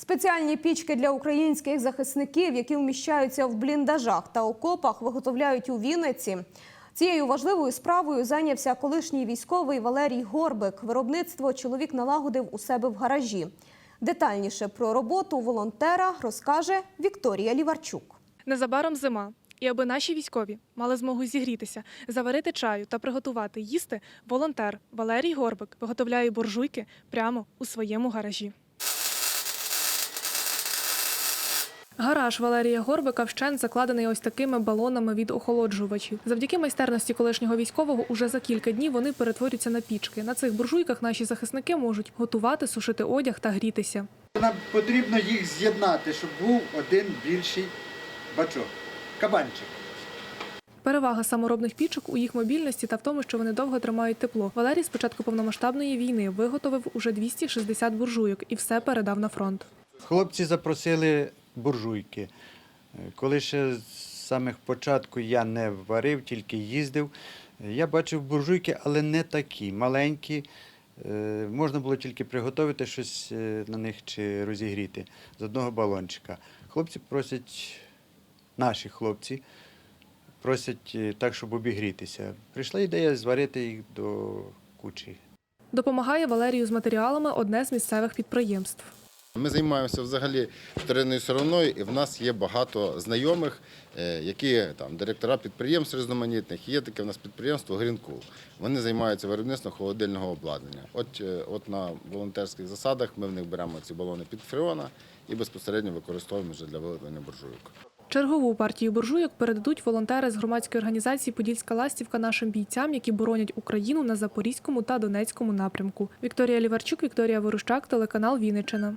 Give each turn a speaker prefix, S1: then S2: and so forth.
S1: Спеціальні пічки для українських захисників, які вміщаються в бліндажах та окопах, виготовляють у Вінниці. Цією важливою справою зайнявся колишній військовий Валерій Горбик. Виробництво чоловік налагодив у себе в гаражі. Детальніше про роботу волонтера розкаже Вікторія Ліварчук.
S2: Незабаром зима. І аби наші військові мали змогу зігрітися, заварити чаю та приготувати їсти, волонтер Валерій Горбик виготовляє буржуйки прямо у своєму гаражі. Гараж Валерія Горбика вщент закладений ось такими балонами від охолоджувачів. Завдяки майстерності колишнього військового уже за кілька днів вони перетворюються на пічки. На цих буржуйках наші захисники можуть готувати, сушити одяг та грітися.
S3: Нам потрібно їх з'єднати, щоб був один більший бачок. Кабанчик.
S2: Перевага саморобних пічок у їх мобільності та в тому, що вони довго тримають тепло. Валерій з початку повномасштабної війни виготовив уже 260 буржуйок і все передав на фронт.
S3: Хлопці запросили буржуйки. Е, Коли ще з самих початку я не варив, тільки їздив, е, я бачив буржуйки, але не такі маленькі. Е, Можна було тільки приготувати щось на них чи розігріти з одного балончика. Хлопці просять, наші хлопці, просять так, щоб обігрітися. Прийшла ідея зварити їх до кучі.
S2: Допомагає Валерію з матеріалами одне з місцевих підприємств.
S4: Ми займаємося взагалі вторинною стороною, і в нас є багато знайомих, е, які там директора підприємств різноманітних. Є таке в нас підприємство Грінкул. Вони займаються виробництвом холодильного обладнання. От, е, от на волонтерських засадах ми в них беремо ці балони під фреона і безпосередньо використовуємо вже для виготовлення буржуйок.
S2: Чергову партію буржуйок передадуть волонтери з громадської організації Подільська ластівка нашим бійцям, які боронять Україну на Запорізькому та Донецькому напрямку. Вікторія Ліварчук, Вікторія Ворущак, телеканал Вінниччина.